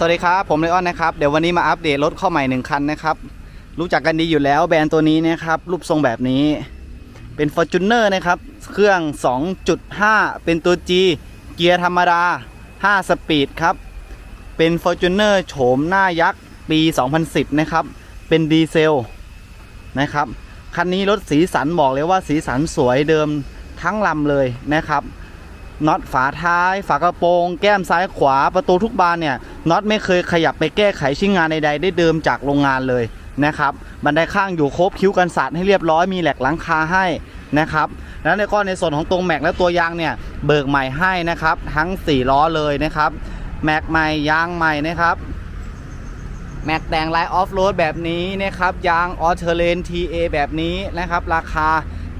สวัสดีครับ ผมเลออนนะครับ เดี๋ยววันนี้มาอัปเดตรถเข้าใหม่หนึ่งคันนะครับ รู้จักกันดีอยู่แล้วแบรนด์ตัวนี้นะครับ รูปทรงแบบนี้ เป็น Fortuner นะครับ เครื่อง 2.5 เป็นตัว G เกียร์ธรรมดา 5 สปีดครับ เป็น Fortuner โฉมหน้ายักษ์ ปี 2010 นะครับ เป็นดีเซลนะครับ คันนี้รถสีสันบอกเลยว่าสีสันสวยเดิมทั้งลำเลยนะครับ น็อตฝาท้าย ฝากระโปรง แก้มซ้ายขวาประตูทุกบานเนี่ยน็อตไม่เคยขยับไปแก้ไขชิ้นงานใดๆได้เดิมจากโรงงานเลยนะครับบันไดข้างอยู่ครบคิ้วกันสาดให้เรียบร้อยมีแหลกหลังคาให้นะครับแล้วในก็ในส่วนของตรงแม็กและตัวยางเนี่ยเบิกใหม่ให้นะครับ ทั้ง 4 ล้อเลยนะครับแม็กใหม่ยางใหม่นะครับแม็กแต่งไลน์ออฟโรดแบบนี้นะครับยางออเทเลน TA แบบนี้นะครับ ราคา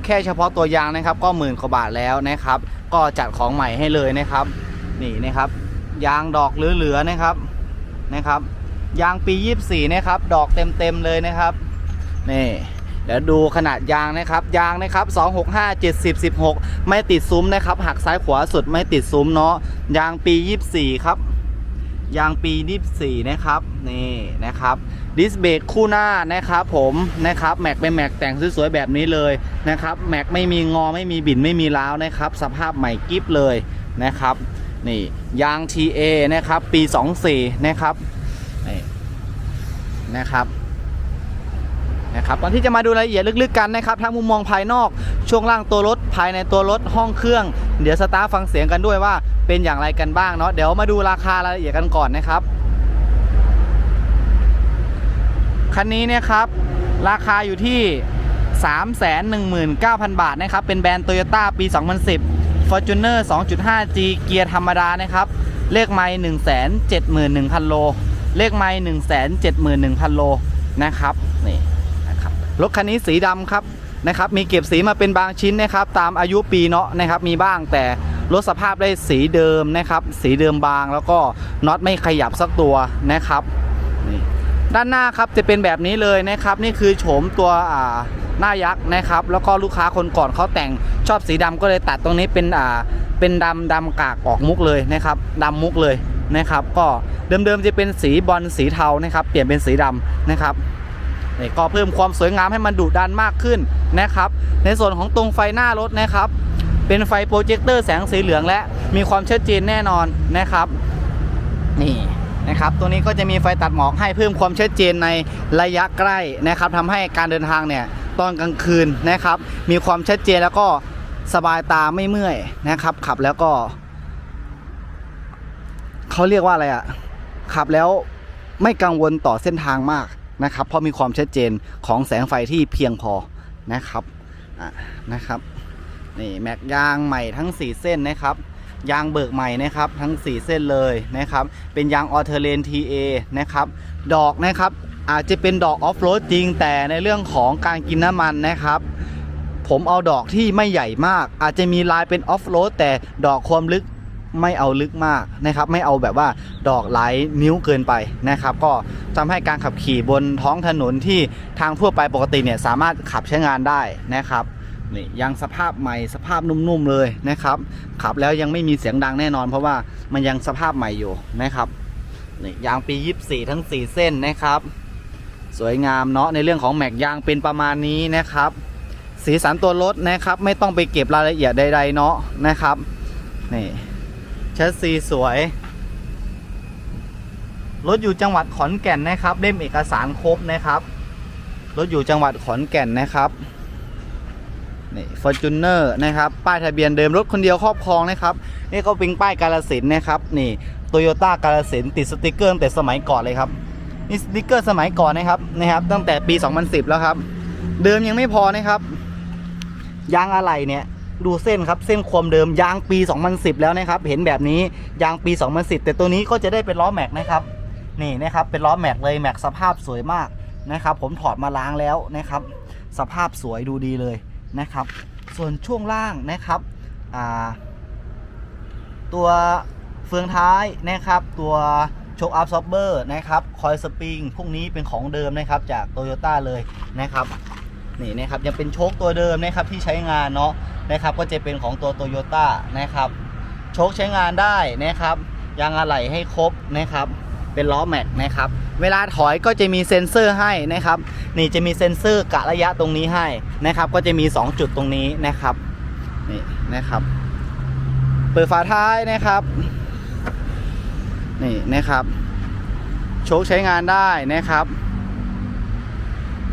แค่เฉพาะตัวยางนะครับ ก็หมื่นกว่าบาทแล้วนะครับ ก็จัดของใหม่ให้เลยนะครับ นี่นะครับ ยางดอกเหลือๆนะครับนะครับ ยางปี 24 นะครับ ดอกเต็มๆเลยนะครับนี่เดี๋ยวดูขนาดยางนะครับ ยางนะครับ 265 70 16 ไม่ติดซุ้มนะครับหักซ้ายขวาสุดไม่ติดซุ้มเนาะยางปี 24 ครับ ยางปี24นะครับนี่นะครับดิสเบรกคู่หน้านะครับผมนะครับแม็กเป็นแม็กแต่งสวยๆแบบนี้เลยนะครับแม็กไม่มีงอไม่มีบินไม่มีร้าวนะครับสภาพใหม่กิฟเลยนะครับนี่ยาง TA นะครับปี 24นะครับนี่นะครับ นะครับก่อนที่จะมาดูรายละเอียดลึกๆกันนะครับทั้งมุมมองภายนอกช่วงล่างตัวรถ ภายในตัวรถห้องเครื่อง เดี๋ยวสตาร์ฟังเสียงกันด้วยว่าเป็นอย่างไรกันบ้างเนาะเดี๋ยวมาดูราคารายละเอียดกันก่อนนะครับคันนี้เนะครับราคาอยู่ที่ 319,000 บาทนะครับเป็นแบรนด์ Toyota ปี 2010 Fortuner 2.5G เกียร์ธรรมดานะครับเลขไมล์171,000 โล เลขไมล์171,000 โลนะครับนี่นะครับ รถคันนี้สีดำครับนะครับมีเก็บสีมาเป็นบางชิ้นนะครับตามอายุปีเนาะนะครับมีบ้างแต่รถสภาพได้สีเดิมนะครับ สีเดิมบางแล้วก็น็อตไม่ขยับสักตัวนะครับนี่ด้านหน้าครับจะเป็นแบบนี้เลยนะครับ นี่คือโฉมตัวอ่าหน้ายักษ์นะครับ แล้วก็ลูกค้าคนก่อนเขาแต่งชอบสีดำก็เลยตัดตรงนี้เป็นอ่าเป็นดำดำกากออกมุกเลยนะครับดำมุกเลยนะครับ ก็เดิมๆจะเป็นสีบอลสีเทานะครับ เปลี่ยนเป็นสีดำนะครับ นี่ก็เพิ่มความสวยงามให้มันดุดันมากขึ้นนะครับ ในส่วนของตรงไฟหน้ารถนะครับ เป็นไฟโปรเจคเตอร์แสงสีเหลืองและมีความชัดเจนแน่นอนนะครับ นี่นะครับ ตัวนี้ก็จะมีไฟตัดหมอกให้เพิ่มความชัดเจนในระยะใกล้นะครับทำให้การเดินทางเนี่ยตอนกลางคืนนะครับ มีความชัดเจนแล้วก็สบายตาไม่เมื่อยนะครับ ขับแล้วก็เขาเรียกว่าอะไรอะขับแล้วไม่กังวลต่อเส้นทางมาก นะครับ เพราะมีความชัดเจนของแสงไฟที่เพียงพอนะครับอะนะครับนี่แม็กยางใหม่ทั้ง 4 เส้นนะครับยางเบิกใหม่นะครับทั้ง 4 เส้นเลยนะครับ เป็นยางออเทเลน TA นะครับ ดอกนะครับอาจจะเป็นดอกออฟโรดจริงแต่ในเรื่องของการกินน้ำมันนะครับ ผมเอาดอกที่ไม่ใหญ่มาก อาจจะมีลายเป็นออฟโรดแต่ดอกความลึก ไม่เอาลึกมากนะครับ ไม่เอาแบบว่าดอกหลายนิ้วเกินไปนะครับ ก็ทำให้การขับขี่บนท้องถนนที่ทางทั่วไปปกติเนี่ยสามารถขับใช้งานได้นะครับนี่ยังสภาพใหม่สภาพนุ่มๆเลยนะครับขับแล้วยังไม่มีเสียงดังแน่นอน เพราะว่ามันยังสภาพใหม่อยู่นะครับนี่ยางปี 24 ทั้ง 4 เส้นนะครับ สวยงามเนาะในเรื่องของแม็กยางเป็นประมาณนี้นะครับ สีสันตัวรถนะครับ ไม่ต้องไปเก็บรายละเอียดใดๆเนาะนะครับนี่ ชสซีสวย รถอยู่จังหวัดขอนแก่นนะครับ เล่มเอกสารครบนะครับ รถอยู่จังหวัดขอนแก่นนะครับนี่ฟอร์จูเนอร์นะครับ ป้ายทะเบียนเดิมรถคนเดียวครอบครองนะครับ นี่ก็เป็นป้ายกาลสินนะครับ นี่โตโยต้ากาลสินติดสติกเกอร์ตั้งแต่สมัยก่อนเลยครับ นี่สติกเกอร์สมัยก่อนนะครับนะครับ ตั้งแต่ปี 2010 แล้วครับ เดิมยังไม่พอนะครับ ยางอะไหล่เนี่ย ดูเส้นครับเส้นความเดิมยางปี 2010 แล้วนะครับ เห็นแบบนี้ยางปี 2010 แต่ตัวนี้ก็จะได้เป็นล้อแม็กนะครับนี่นะครับเป็นล้อแม็กเลยแม็กสภาพสวยมากนะครับ ผมถอดมาล้างแล้วนะครับ สภาพสวยดูดีเลยนะครับ ส่วนช่วงล่างนะครับตัวเฟืองท้ายนะครับ ตัวโชคอัพซอฟเบอร์นะครับคอยสปริงพวกนี้เป็นของเดิมนะครับจากโตโยต้าเลยนะครับ นี่นะครับยังเป็นโชคตัวเดิมนะครับที่ใช้งานเนาะนะครับก็จะเป็นของตัวโตโยต้านะครับโชคใช้งานได้นะครับยางอะไหล่ให้ครบนะครับเป็นล้อแม็กนะครับเวลาถอยก็จะมีเซ็นเซอร์ให้นะครับนี่จะมีเซ็นเซอร์กะระยะตรงนี้ให้นะครับก็จะมี 2 จุดตรงนี้นะครับนี่นะครับเปิดฝาท้ายนะครับนี่นะครับ โชคใช้งานได้นะครับ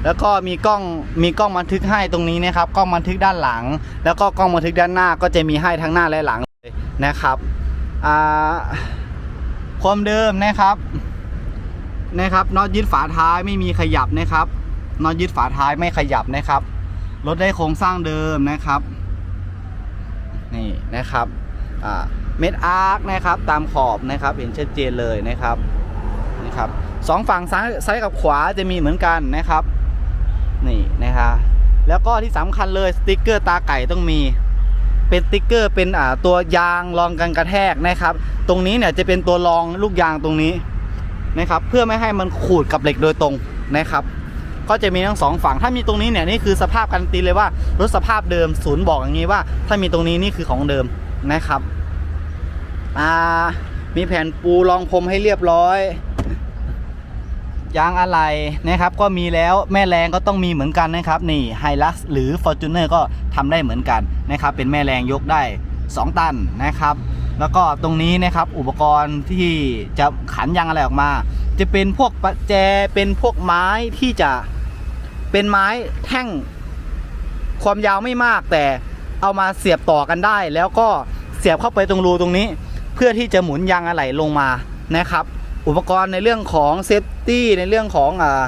แล้วก็มีกล้องมีกล้องบันทึกให้ตรงนี้นะครับกล้องบันทึกด้านหลัง แล้วก็กล้องบันทึกด้านหน้าก็จะมีให้ทั้งหน้าและหลังเลยนะครับความเดิมนะครับนะครับน็อตยึดฝาท้ายไม่มีขยับนะครับน็อตยึดฝาท้ายไม่ขยับนะครับรถได้โครงสร้างเดิมนะครับนี่นะครับเม็ดอาร์คนะครับตามขอบนะครับเห็นชัดเจนเลยนะครับนะครับสองฝั่งซ้ายซ้ายกับขวาจะมีเหมือนกันนะครับ นี่นะครับแล้วก็ที่สำคัญเลยสติกเกอร์ตาไก่ต้องมี เป็นสติกเกอร์เป็นอ่าตัวยางรองกันกระแทกนะครับ ตรงนี้เนี่ยจะเป็นตัวรองลูกยางตรงนี้นะครับ เพื่อไม่ให้มันขูดกับเหล็กโดยตรงนะครับ ก็จะมีทั้งสองฝั่งถ้ามีตรงนี้เนี่ยนี่คือสภาพการันตีเลยว่ารถสภาพเดิมศูนย์บอกอย่างนี้ว่า ถ้ามีตรงนี้นี่คือของเดิมนะครับอ่ามีแผ่นปูรองพรมให้เรียบร้อย ยางอะไหล่นะครับก็มีแล้วแม่แรงก็ต้องมีเหมือนกันนะครับนี่ h i l u x หรือ Fortuner ก็ทำได้เหมือนกันนะครับเป็นแม่แรงยกได้ 2 ตันนะครับแล้วก็ตรงนี้นะครับอุปกรณ์ที่จะขันยางอะไรออกมา จะเป็นพวกประแจเป็นพวกไม้ที่จะเป็นไม้แท่งความยาวไม่มากแต่เอามาเสียบต่อกันได้ แล้วก็เสียบเข้าไปตรงรูตรงนี้ เพื่อที่จะหมุนยางอะไหล่ลงมานะครับ อุปกรณ์ในเรื่องของเซฟตี้ในเรื่องของอ่า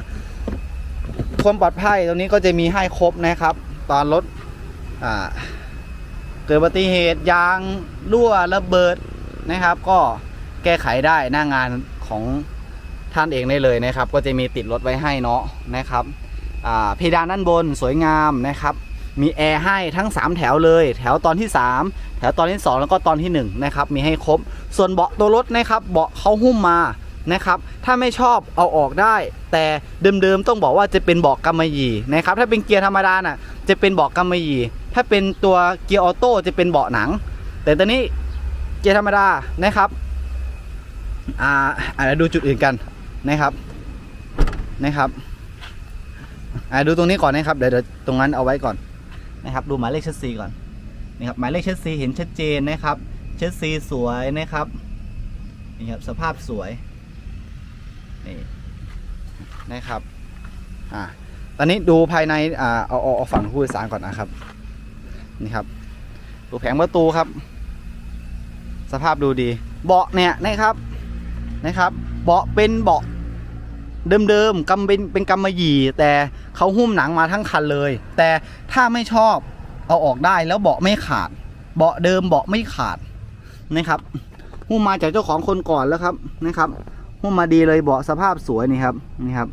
ความปลอดภัยตรงนี้ก็จะมีให้ครบนะครับ ตอนรถอ่าเกิดอุบัติเหตุยางรั่วระเบิดนะครับ ก็แก้ไขได้หน้างานของท่านเองได้เลยนะครับ ก็จะมีติดรถไว้ให้เนาะนะครับเพดานด้านบนสวยงามนะครับ มีแอร์ให้ทั้ง 3 แถวเลย แถวตอนที่ 3 แถวตอนที่ 2 แล้วก็ตอนที่1นะครับมีให้ครบ ส่วนเบาะตัวรถนะครับเบาะเขาหุ้มมา นะครับ ถ้าไม่ชอบเอาออกได้ แต่เดิมๆต้องบอกว่าจะเป็นเบาะกำมะหยี่นะครับ ถ้าเป็นเกียร์ธรรมดาน่ะจะเป็นเบาะกำมะหยี่ ถ้าเป็นตัวเกียร์ออโต้จะเป็นเบาะหนัง แต่ตอนนี้เกียร์ธรรมดานะครับอ่าอาเดี๋ยวดูจุดอื่นกันนะครับนะครับอ่าดูตรงนี้ก่อนนะครับเดี๋ยวเดี๋ยวตรงนั้นเอาไว้ก่อนนะครับ ดูหมายเลขชัดซีก่อนนะครับหมายเลขชัดซีเห็นชัดเจนนะครับชัดซีสวยนะครับนี่ครับสภาพสวย นี่นะครับอ่าตอนนี้ดูภายในอ่าเอาเอาเอาฝั่งผู้โดยสารก่อนนะครับ นี่ครับ ดูแผงประตูครับ สภาพดูดี เบาะเนี่ยนะครับนะครับ เบาะเป็นเบาะเดิมๆกำเป็นเป็นกำมะหยี่ แต่เขาหุ้มหนังมาทั้งคันเลย แต่ถ้าไม่ชอบเอาออกได้แล้วเบาะไม่ขาด เบาะเดิมเบาะไม่ขาดนะครับหุ้มมาจากเจ้าของคนก่อนแล้วครับนะครับ หุ้มมาดีเลยเบาะสภาพสวยนี่ครับนี่ครับ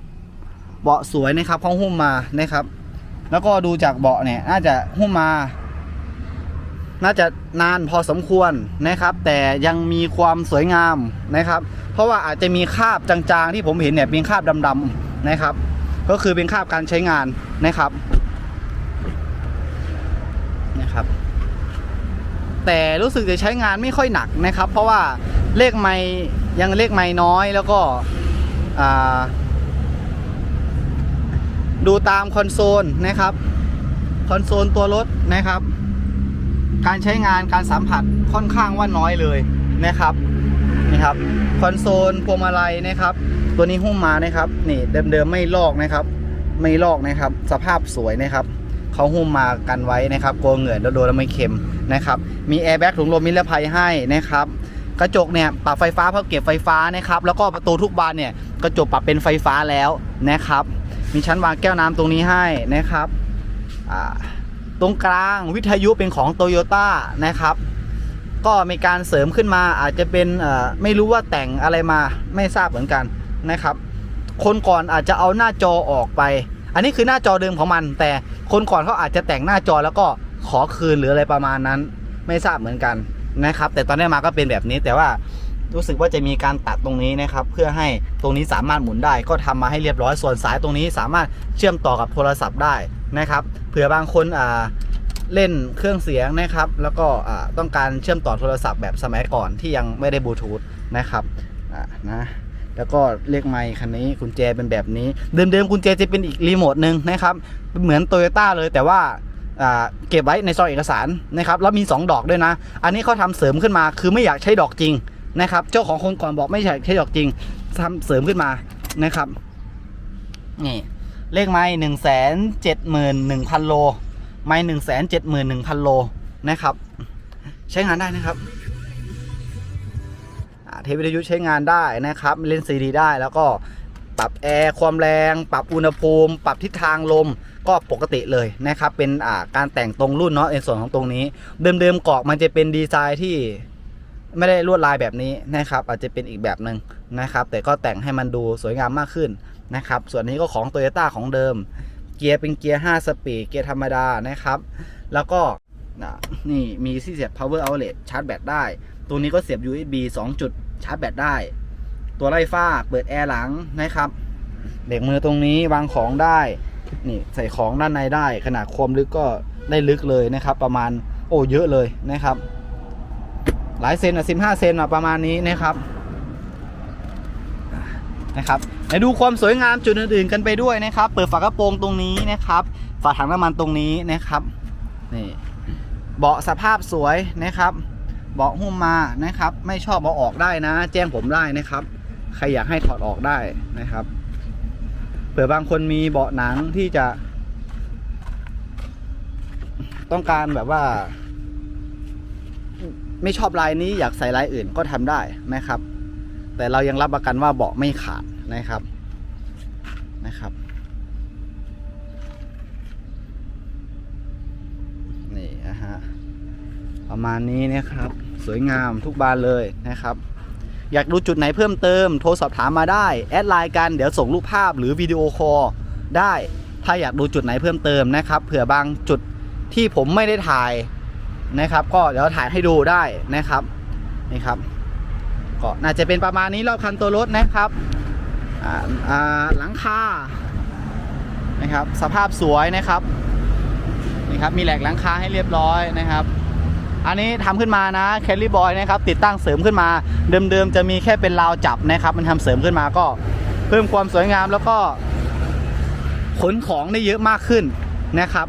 เบาะสวยนะครับเขาหุ้มมานะครับ แล้วก็ดูจากเบาะเนี่ย น่าจะหุ้มมา น่าจะนานพอสมควรนะครับ แต่ยังมีความสวยงามนะครับ เพราะว่าอาจจะมีคราบจางๆ ที่ผมเห็นเนี่ยเป็นคราบดำๆนะครับ ก็คือเป็นคราบการใช้งานนะครับนะครับ แต่รู้สึกจะใช้งานไม่ค่อยหนักนะครับ เพราะว่าเลขไม่ยังเลขไม่น้อยแล้วก็ดูตามคอนโซลนะครับคอนโซลตัวรถนะครับ การใช้งานการสัมผัสค่อนข้างว่าน้อยเลยนะครับนี่ครับคอนโซลพวงมาลัยนะครับ ตัวนี้หุ้มมานะครับ นี่เดิมๆไม่ลอกนะครับ ไม่ลอกนะครับ สภาพสวยนะครับ เขาหุ้มมากันไว้นะครับกลัวเหงื่อแล้วโดนแล้วไม่เค็มนะครับ มีแอร์แบ็กถุงลมนิรภัยให้นะครับกระจกเนี่ยปรับไฟฟ้าเพื่อเก็บไฟฟ้านะครับ แล้วก็ประตูทุกบานเนี่ยกระจกปรับเป็นไฟฟ้าแล้วนะครับ มีชั้นวางแก้วน้ำตรงนี้ให้นะครับตรงกลางวิทยุเป็นของโตโยต้านะครับ ก็มีการเสริมขึ้นมาอาจจะเป็นไม่รู้ว่าแต่งอะไรมาไม่ทราบเหมือนกันนะครับ คนก่อนอาจจะเอาหน้าจอออกไป อันนี้คือหน้าจอเดิมของมัน แต่คนก่อนเขาอาจจะแต่งหน้าจอแล้วก็ขอคืนหรืออะไรประมาณนั้น ไม่ทราบเหมือนกันนะครับ แต่ตอนนี้มาก็เป็นแบบนี้แต่ว่ารู้สึกว่าจะมีการตัดตรงนี้นะครับ เพื่อให้ตรงนี้สามารถหมุนได้ ก็ทำมาให้เรียบร้อยส่วนสายตรงนี้สามารถเชื่อมต่อกับโทรศัพท์ได้นะครับเผื่อบางคนอ่าเล่นเครื่องเสียงนะครับ แล้วก็ต้องการเชื่อมต่อโทรศัพท์แบบสมัยก่อนที่ยังไม่ได้บลูทูธนะครับอ่านะ แล้วก็เลขไมค์คันนี้กุญแจเป็นแบบนี้ เดิมๆกุญแจจะเป็นอีกรีโมทหนึ่งนะครับ เหมือนโตโยต้าเลยแต่ว่าเก็บไว้ในซองเอกสารนะครับแล้วมี 2 ดอกด้วยนะ อันนี้เขาทำเสริมขึ้นมาคือไม่อยากใช้ดอกจริงนะครับ เจ้าของคนก่อนบอกไม่ใช่ใช้ดอกจริงทำเสริมขึ้นมานะครับนี่เลขไม้หนึ่งแสนเจ็ดหมื่นหนึ่งพันโล ไม้หนึ่งแสนเจ็ดหมื่นหนึ่งพันโลนะครับ ใช้งานได้นะครับ เทปวิทยุใช้งานได้นะครับเล่นซีดีได้แล้วก็ปรับแอร์ความแรง ปรับอุณหภูมิ ปรับทิศทางลมก็ปกติเลยนะครับ เป็นการแต่งตรงรุ่นเนาะในส่วนของตรงนี้ เดิมๆเกาะมันจะเป็นดีไซน์ที่ไม่ได้ลวดลายแบบนี้นะครับ อาจจะเป็นอีกแบบหนึ่งนะครับ แต่ก็แต่งให้มันดูสวยงามมากขึ้นนะครับ ส่วนนี้ก็ของ Toyota ของเดิม เกียร์เป็นเกียร์ 5 สปีดเกียร์ธรรมดานะครับ แล้วก็นี่มีที่เสียบ power outlet ชาร์จแบตได้ ตัวนี้ก็เสียบ USB 2จุด ชาร์จแบตได้ ตัวไล่ฟ้าเปิดแอร์หลังนะครับเบรกมือตรงนี้วางของได้นี่ใส่ของด้านในได้ ขนาดความลึกก็ได้ลึกเลยนะครับ ประมาณโอ้เยอะเลยนะครับ หลายเซนอะ15เซนอะประมาณนี้นะครับนะครับไปดูความสวยงามจุดอื่นๆกันไปด้วยนะครับ เปิดฝากระโปรงตรงนี้นะครับ ฝาถังน้ำมันตรงนี้นะครับนี่เบาะสภาพสวยนะครับ เบาะหุ้มมานะครับ ไม่ชอบเอาออกได้นะ แจ้งผมได้นะครับ ใครอยากให้ถอดออกได้นะครับเผื่อบางคนมีเบาะหนังที่จะ ต้องการแบบว่า ไม่ชอบลายนี้อยากใส่ลายอื่นก็ทำได้นะครับ แต่เรายังรับประกันว่าเบาะไม่ขาดนะครับนะครับนี่นะฮะประมาณนี้นะครับ สวยงามทุกบานเลยนะครับ อยากดูจุดไหนเพิ่มเติม โทรสอบถามมาได้ แอดไลน์กันเดี๋ยวส่งรูปภาพหรือวิดีโอคอลได้ ถ้าอยากดูจุดไหนเพิ่มเติมนะครับ เผื่อบางจุดที่ผมไม่ได้ถ่ายนะครับ ก็เดี๋ยวถ่ายให้ดูได้นะครับนี่ครับก็น่าจะเป็นประมาณนี้รอบคันตัวรถนะครับหลังคานะครับ สภาพสวยนะครับนี่ครับมีแหลกหลังคาให้เรียบร้อยนะครับ อันนี้ทำขึ้นมานะแคลรี่บอยนะครับติดตั้งเสริมขึ้นมา เดิมๆจะมีแค่เป็นราวจับนะครับ มันทำเสริมขึ้นมาก็ เพิ่มความสวยงามแล้วก็ขนของได้เยอะมากขึ้นนะครับ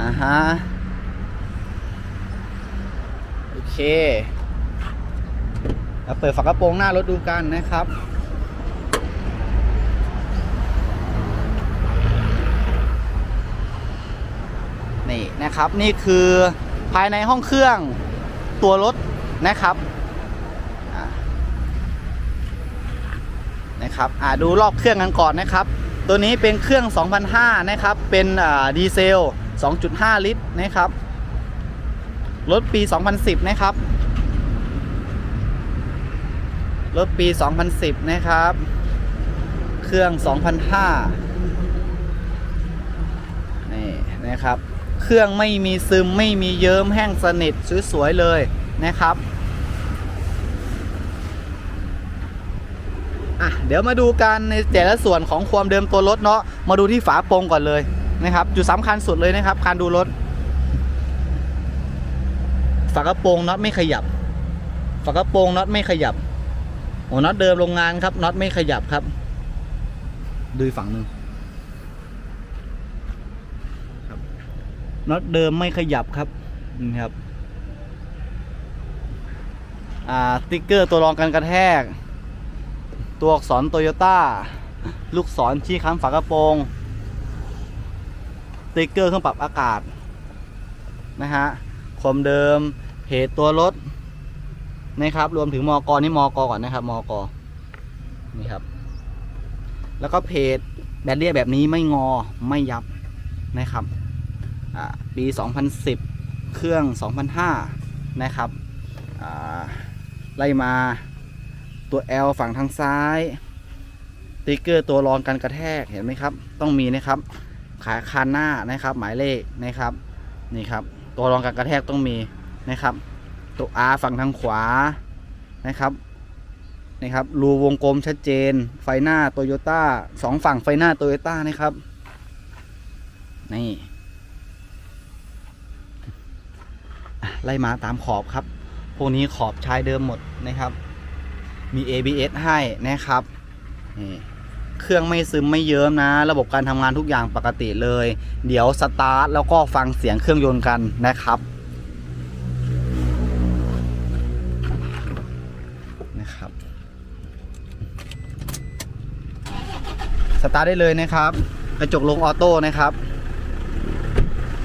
อ่าฮะโอเคเราเปิดฝากระโปรงหน้ารถดูกันนะครับนี่นะครับนี่คือ ภายในห้องเครื่องตัวรถนะครับนะครับอ่าดูรอบเครื่องกันก่อนนะครับ ตัวนี้เป็นเครื่อง 2005 นะครับ เป็นอ่าดีเซล 2.5 ลิตรนะครับ รถปี 2010 นะครับ รถปี 2010 นะครับ เครื่อง 2005 นี่นะครับ รื่องไม่มีซึมไม่มีเยิ้มแห้งสนิทสวยๆเลยนะครับอะเดี๋ยวมาดูกันในแต่ละส่วนของความเดิมตัวรถเนาะมาดูที่ฝาโปรงก่อนเลยนะครับจุดสำคัญสุดเลยนะครับ การดูรถฝากระโปรงน็อตไม่ขยับฝากระโปรงน็อตไม่ขยับโอ้น็อตเดิมโรงงานครับน็อตไม่ขยับครับดูฝั่งหนึ่ง น็อตเดิมไม่ขยับครับนี่ครับอ่าสติ๊กเกอร์ตัวรองกันกระแทก ตัวอักษรโตโยต้าลูกศรชี้ค้ำฝากระโปรงสติ๊กเกอร์เครื่องปรับอากาศนะฮะคมเดิมเพจตัวรถนะครับ รวมถึงมอกนี่มอกก่อนนะครับมอกนี่ครับ แล้วก็เพจแบตเรียแบบนี้ไม่งอไม่ยับนะครับ ปี 2010 เครื่อง 2005 นะครับไล่มาตัว L ฝั่งทางซ้ายติ๊กเกอร์ตัวรองกันกระแทกเห็นไหมครับ ต้องมีนะครับ ขาคานหน้านะครับ หมายเลขนะครับนี่ครับ ตัวรองกันกระแทกต้องมีนะครับ ตัว R ฝั่งทางขวานะครับนี่ครับรูวงกลมชัดเจน ไฟหน้าโตโยต้าสองฝั่งไฟหน้าโตโยต้านะครับ นี่ อะ ไล่มาตามขอบครับ พวกนี้ขอบชายเดิมหมดนะครับ มี ABS ให้นะครับนี่เครื่องไม่ซึมไม่เยิ้มนะ ระบบการทำงานทุกอย่างปกติเลย เดี๋ยวสตาร์ทแล้วก็ฟังเสียงเครื่องยนต์กันนะครับนะครับสตาร์ทได้เลยนะครับ กระจกลงออโต้นะครับ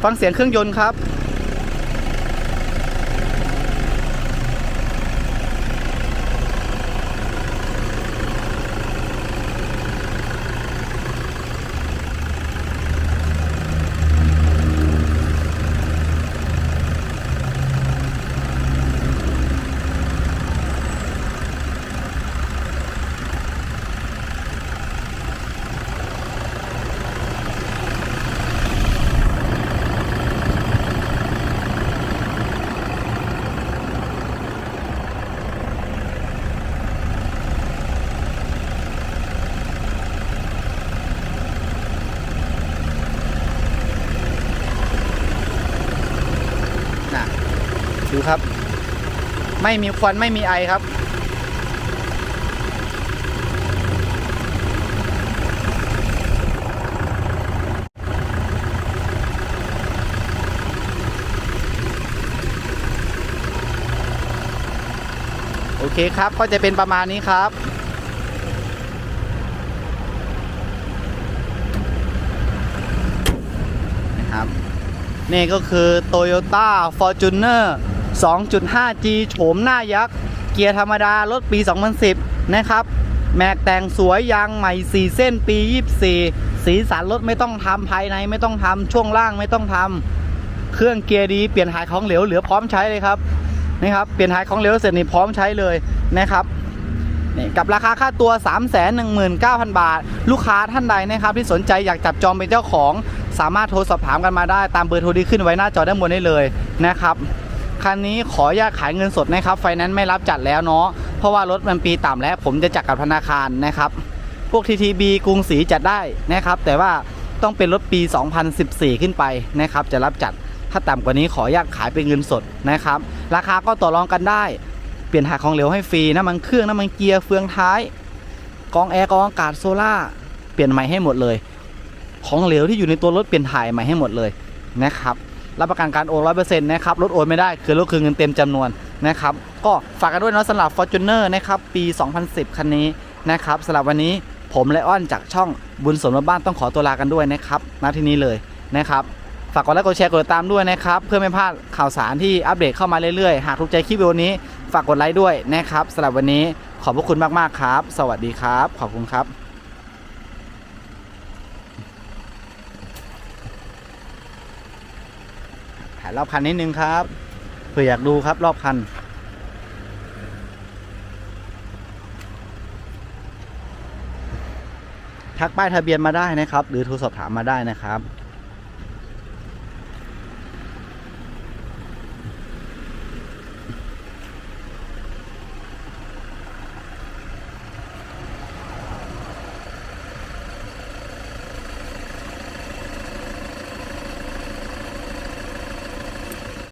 ฟังเสียงเครื่องยนต์ครับ ไม่มีควันไม่มีไอครับ โอเคครับก็จะเป็นประมาณนี้ครับนะครับนี่ก็คือ Toyota Fortuner 2.5G โฉมหน้ายักษ์ เกียร์ธรรมดารถปี 2010 นะครับ แม็กแต่งสวยยางใหม่ 4 เส้นปี 24 สีสันรถไม่ต้องทำภายในไม่ต้องทำช่วงล่างไม่ต้องทำเครื่องเกียร์ดีเปลี่ยนถ่ายของเหลวเหลือพร้อมใช้เลยครับนี่ครับเปลี่ยนถ่ายของเหลวเสร็จนี่พร้อมใช้เลยนะครับนี่กับราคาค่าตัว 319,000 บาท ลูกค้าท่านใดนะครับ ที่สนใจอยากจับจองเป็นเจ้าของ สามารถโทรสอบถามกันมาได้ตามเบอร์โทรที่ขึ้นไว้หน้าจอด้านบนได้เลยนะครับ คันนี้ขออนุญาตขายเงินสดนะครับไฟแนนซ์ไม่รับจัดแล้วเนาะเพราะว่ารถมันปีต่ำแล้ว ผมจะจัดกับธนาคารนะครับ พวก TTB กรุงศรีจัดได้นะครับ แต่ว่าต้องเป็นรถปี 2014 ขึ้นไปนะครับ จะรับจัดถ้าต่ำกว่านี้ขออนุญาตขายเป็นเงินสดนะครับ ราคาก็ต่อรองกันได้ เปลี่ยนถ่าของเหลวให้ฟรีน้ำมันเครื่องน้ำมันเกียร์เฟืองท้ายกองแอร์กองอากาศโซล่าเปลี่ยนใหม่ให้หมดเลย ของเหลวที่อยู่ในตัวรถเปลี่ยนถ่ายใหม่ให้หมดเลยนะครับ รับประกันการโอนร้อยเปอร์เซ็นต์นะครับรถโอนไม่ได้คือรถคืนเงินเต็มจำนวนนะครับก็ฝากกันด้วยนะสำหรับ Fortuner นะครับปี 2010 คันนี้นะครับสำหรับวันนี้ผมและอ้อนจากช่องบุญสมรถบ้านต้องขอตัวลากันด้วยนะครับณที่นี้เลยนะครับฝากกดไลค์กดแชร์กดติดตามด้วยนะครับเพื่อไม่พลาดข่าวสารที่อัปเดตเข้ามาเรื่อยๆ หากถูกใจคลิปวิดีโอนี้ ฝากกดไลค์ด้วยนะครับสำหรับวันนี้ขอบพระคุณมากๆครับ สวัสดีครับ ขอบคุณครับ ถ่ายรอบคันนิดนึงครับ เผื่ออยากดูครับรอบคัน ทักป้ายทะเบียนมาได้นะครับ หรือโทรสอบถามมาได้นะครับ